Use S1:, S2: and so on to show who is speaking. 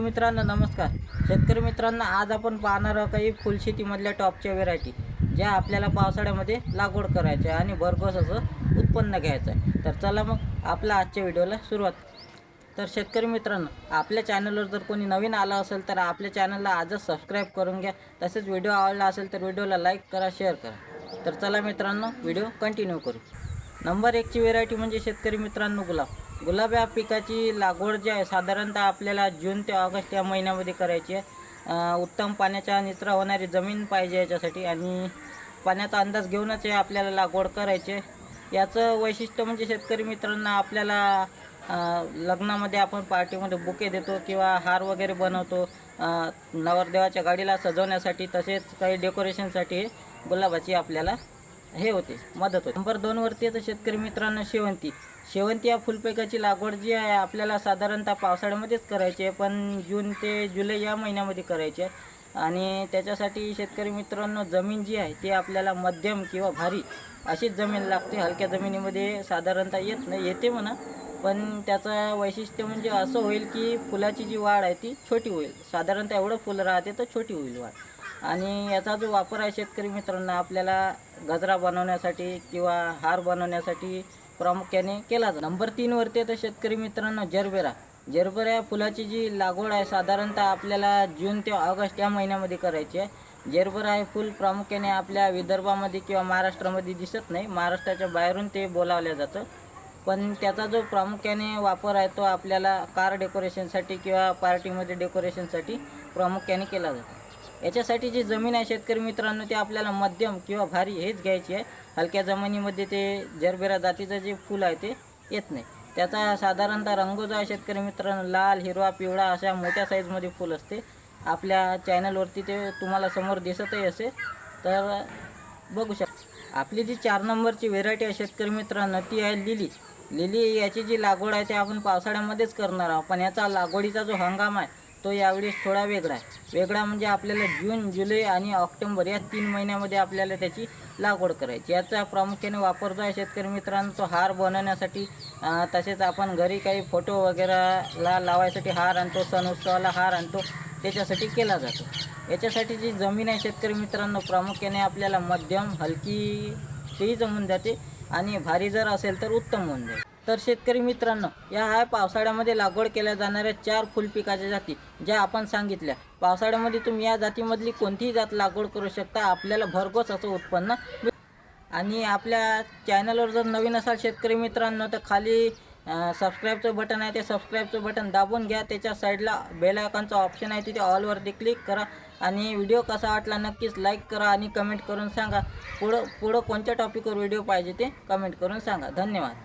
S1: मित्रांनो नमस्कार. शेतकरी मित्रांनो आज आपण पाहणार आहोत काही फुलशेतीमधल्या टॉपच्या व्हेरायटी ज्या आपल्याला पावसाळ्यामध्ये लागवड करायच्या आहे आणि भरघोस असं उत्पन्न घ्यायचं आहे. तर चला मग आपल्या आजच्या व्हिडिओला सुरुवात तर शेतकरी मित्रांनो आपल्या चॅनलवर जर कोणी नवीन आलं असेल तर आपल्या चॅनलला आजच सबस्क्राईब करून घ्या. तसेच व्हिडिओ आवडला असेल तर व्हिडिओला लाईक करा शेअर करा. तर चला मित्रांनो व्हिडिओ कंटिन्यू करू. नंबर एकची व्हेरायटी म्हणजे शेतकरी मित्रांनो गुलाब. गुलाब या पिकाची लागवड जी आहे साधारणतः आपल्याला जून ते ऑगस्ट या महिन्यामध्ये करायची आहे. उत्तम पाण्याचा निचरा होणारी जमीन पाहिजे याच्यासाठी आणि पाण्याचा अंदाज घेऊनच हे आपल्याला लागवड करायची आहे. याचं वैशिष्ट्य म्हणजे शेतकरी मित्रांना आपल्याला लग्नामध्ये आपण पार्टीमध्ये बुके देतो किंवा हार वगैरे बनवतो. नवरदेवाच्या गाडीला सजवण्यासाठी तसेच काही डेकोरेशनसाठी गुलाबाची आपल्याला हे होते मदत होते. नंबर दोनवरती येतं शेतकरी मित्रांनो शेवंती. शेवंती या फुलपिकाची लागवड जी आहे आपल्याला साधारणतः पावसाळ्यामध्येच करायची आहे पण जून ते जुलै या महिन्यामध्ये करायची आहे. आणि त्याच्यासाठी शेतकरी मित्रांनो जमीन जी आहे ती आपल्याला मध्यम किंवा भारी अशीच जमीन लागते. हलक्या जमिनीमध्ये साधारणतः येत नाही येते म्हणा. पण त्याचं वैशिष्ट्य म्हणजे असं होईल की फुलाची जी वाढ आहे ती छोटी होईल. साधारणतः एवढं फुलं राहते तर छोटी होईल वाढ. आणि याचा जो वापर आहे शेतकरी मित्रांना आपल्याला गजरा बनवण्यासाठी किंवा हार बनवण्यासाठी प्रामुख्याने केला जातो. नंबर तीनवरती येतं शेतकरी मित्रांनो जरबेरा. जरबेरा या फुलाची जी लागवड आहे साधारणतः आपल्याला जून ते ऑगस्ट या महिन्यामध्ये करायची आहे. जरबेरा हे फुल प्रामुख्याने आपल्या विदर्भामध्ये किंवा महाराष्ट्रामध्ये दिसत नाही. महाराष्ट्राच्या बाहेरून ते बोलावलं जातं. पण त्याचा जो प्रामुख्याने वापर आहे तो आपल्याला कार डेकोरेशनसाठी किंवा पार्टीमध्ये डेकोरेशनसाठी प्रामुख्याने केला जातो. याच्यासाठी जी जमीन आहे शेतकरी मित्रांनो ते आपल्याला मध्यम किंवा भारी हेच घ्यायची आहे. हलक्या जमिनीमध्ये ते जरबेरा जातीचं जे फूल आहे ते येत नाही. त्याचा साधारणतः रंग जो आहे शेतकरी मित्रांनो लाल हिरवा पिवळा अशा मोठ्या साईजमध्ये फूल असते. आपल्या चॅनलवरती ते तुम्हाला समोर दिसतही असेल. तर बघू शकता आपली जी चार नंबरची व्हेरायटी आहे शेतकरी मित्रांनो ती आहे लिली. लिली याची जी लागवड आहे ते आपण पावसाळ्यामध्येच करणार आहोत. पण याचा लागवडीचा जो हंगाम आहे तो यावेळेस थोडा वेगळा आहे. वेगळा म्हणजे आपल्याला जून जुलै आणि ऑक्टोंबर या तीन महिन्यामध्ये आपल्याला त्याची लागवड करायची. याचा प्रामुख्याने वापर जो आहे शेतकरी मित्रांनो तो हार बनवण्यासाठी तसेच आपण घरी काही फोटो वगैरेला लावायसाठी हार आणतो सण उत्सवाला हार आणतो त्याच्यासाठी केला जातो. याच्यासाठी जी जमीन आहे शेतकरी मित्रांनो प्रामुख्याने आपल्याला मध्यम हलकी तेही जमून जाते आणि भारी जर असेल तर उत्तम होऊन जाईल. तर शेतकरी मित्रांनो या आहे पावसाळ्यामध्ये लागवड केल्या जाणाऱ्या चार फुलपिकाच्या जाती ज्या आपण सांगितल्या. पावसाळ्यामध्ये तुम्ही या जातीमधली कोणतीही जात लागवड करू शकता. आपल्याला भरघोस असं उत्पन्न आणि आपल्या चॅनलवर जर नवीन असाल शेतकरी मित्रांनो तर खाली सबस्क्राईबचं बटन आहे. ते सबस्क्राईबचं बटन दाबून घ्या. त्याच्या साईडला बेल ऑप्शन आहे. तिथे ऑलवरती क्लिक करा. आणि व्हिडिओ कसा वाटला नक्कीच लाईक करा आणि कमेंट करून सांगा. पुढं पुढं कोणत्या टॉपिकवर व्हिडिओ पाहिजे ते कमेंट करून सांगा. धन्यवाद.